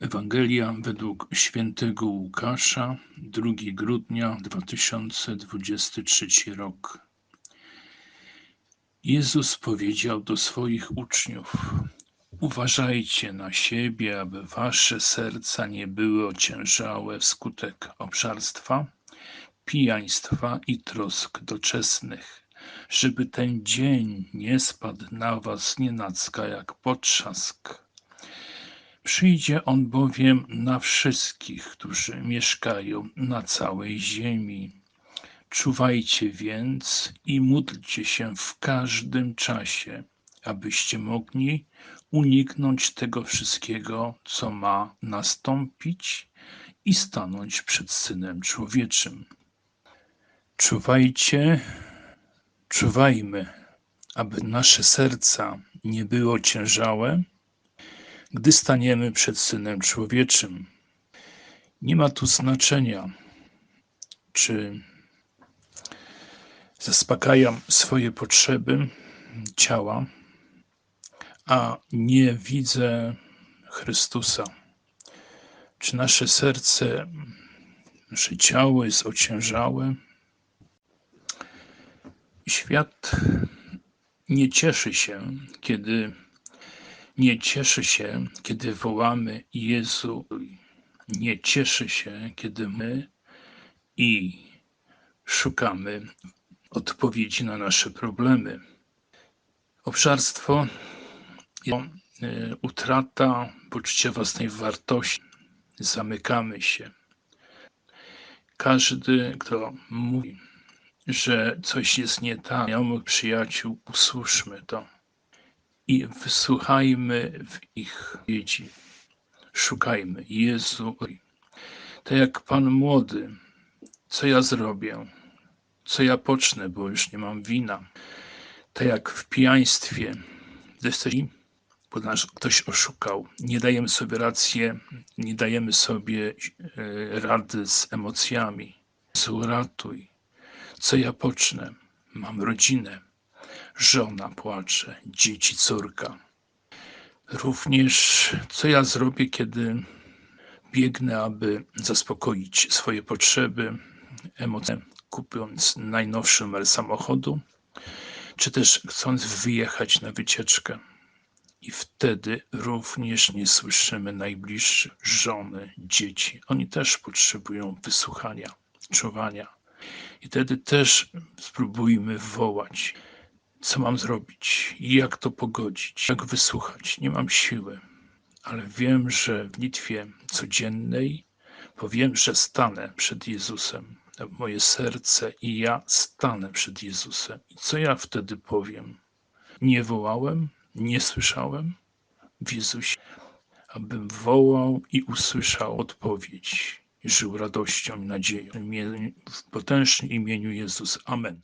Ewangelia według świętego Łukasza, 2 grudnia 2023 rok. Jezus powiedział do swoich uczniów: Uważajcie na siebie, aby wasze serca nie były ociężałe wskutek obszarstwa, pijaństwa i trosk doczesnych, żeby ten dzień nie spadł na was nienacka jak potrzask. Przyjdzie on bowiem na wszystkich, którzy mieszkają na całej ziemi. Czuwajcie więc i módlcie się w każdym czasie, abyście mogli uniknąć tego wszystkiego, co ma nastąpić i stanąć przed Synem Człowieczym. Czuwajcie, czuwajmy, aby nasze serca nie były ociężałe, gdy staniemy przed Synem Człowieczym. Nie ma tu znaczenia, czy zaspokajam swoje potrzeby ciała, a nie widzę Chrystusa. Czy nasze serce, nasze ciało jest ociężałe? Świat nie cieszy się, kiedy nie cieszy się, kiedy wołamy Jezu. Nie cieszy się, kiedy my i szukamy odpowiedzi na nasze problemy. Obszarstwo e, utrata poczucia własnej wartości. Zamykamy się. Każdy, kto mówi, że coś jest nie tak, znajomych przyjaciół, usłyszmy to i wysłuchajmy w ich wiedzi. Szukajmy. Jezu, tak jak Pan młody, co ja zrobię? Co ja pocznę, bo już nie mam wina? Tak jak w pijaństwie, bo nas ktoś oszukał. Nie dajemy sobie racji, nie dajemy sobie e, rady z emocjami. Jezu, ratuj. Co ja pocznę? Mam rodzinę żona płacze, dzieci, córka. Również co ja zrobię, kiedy biegnę, aby zaspokoić swoje potrzeby, emocje, kupując najnowszy numer samochodu, czy też chcąc wyjechać na wycieczkę. I wtedy również nie słyszymy najbliższych, żony, dzieci. Oni też potrzebują wysłuchania, czuwania. I wtedy też spróbujmy wołać co mam zrobić, jak to pogodzić, jak wysłuchać. Nie mam siły, ale wiem, że w Litwie codziennej powiem, że stanę przed Jezusem. Moje serce i ja stanę przed Jezusem. I co ja wtedy powiem? Nie wołałem, nie słyszałem w Jezusie, abym wołał i usłyszał odpowiedź. Żył radością i nadzieją. W potężnym imieniu Jezus. Amen.